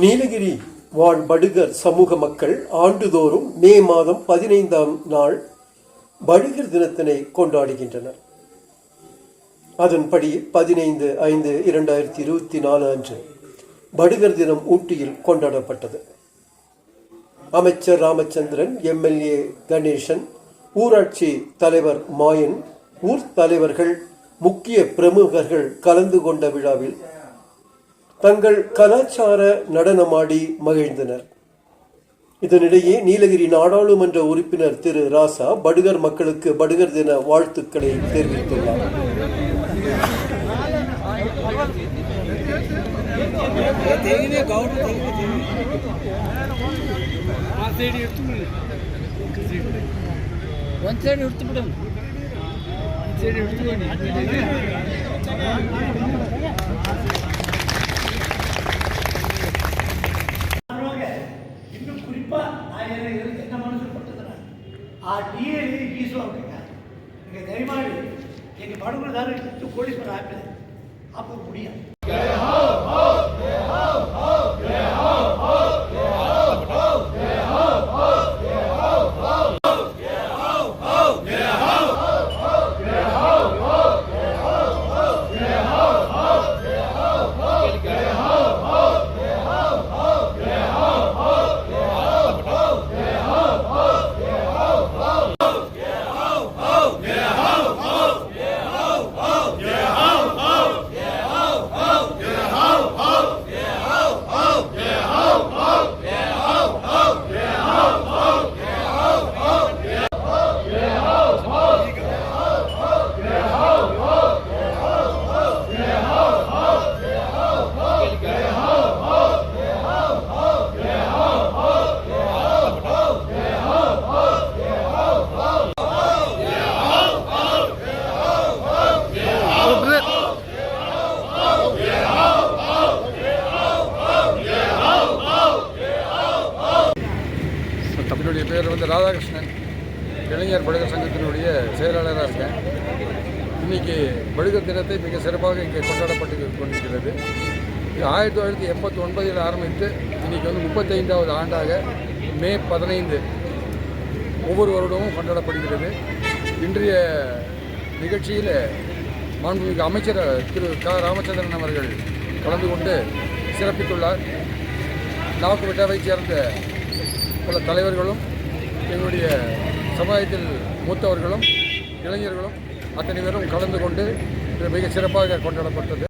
நீலகிரி வாழ் படுகர் சமூக மக்கள் ஆண்டுதோறும் மே மாதம் பதினைந்தாம் நாள் படுகர் தினத்தினை கொண்டாடுகின்றனர். அதன்படி பதினைந்து ஐந்து இரண்டாயிரத்தி இருபத்தி நாலு அன்று படுகர் தினம் ஊட்டியில் கொண்டாடப்பட்டது. அமைச்சர் ராமச்சந்திரன் எம்எல்ஏ கணேசன் ஊராட்சி தலைவர் மாயன் ஊர் தலைவர்கள் முக்கிய பிரமுகர்கள் கலந்து கொண்ட விழாவில் தங்கள் கலாச்சார நடனமாடி மகிழ்ந்தனர். இதனிடையே நீலகிரி நாடாளுமன்ற உறுப்பினர் திரு ராசா படுகர் மக்களுக்கு படுகர் தின வாழ்த்துக்களை தெரிவித்துள்ளார். ஒன் சைடு எடுத்துவிடும் சைடு எடுத்துக்கோங்க ಆ ಡಿ ಎಲ್ಲಿ ಗೀಸುವಾಗ ಈಗ ದಯಮಾಡಿ ಈಗ ಬಡವರದಾರು ಇತ್ತು ಕೋಡೀಶ್ವರ ಆಗಿದೆ ಅಪ್ಪ ಮುಡಿಯ என்னுடைய பேர் வந்து ராதாகிருஷ்ணன். இளைஞர் படுகர் சங்கத்தினுடைய செயலாளராக இருக்கேன். இன்னைக்கு படுகர் தினத்தை மிக சிறப்பாக இங்கே கொண்டாடப்பட்டு கொண்டிருக்கிறது. இது ஆயிரத்தி தொள்ளாயிரத்தி எண்பத்தி ஒன்பதில் ஆரம்பித்து இன்னைக்கு வந்து முப்பத்தைந்தாவது ஆண்டாக மே பதினைந்து ஒவ்வொரு வருடமும் கொண்டாடப்படுகிறது. இன்றைய நிகழ்ச்சியில் மாண்புமிகு அமைச்சர் திரு க. ராமச்சந்திரன் அவர்கள் கலந்து கொண்டு சிறப்பித்துள்ளார். நாக்குவிட்டாவை சேர்ந்த பல தலைவர்களும் எங்களுடைய சமுதாயத்தில் மூத்தவர்களும் இளைஞர்களும் அத்தனை பேரும் கலந்து கொண்டு இது மிக சிறப்பாக கொண்டாடப்பட்டது.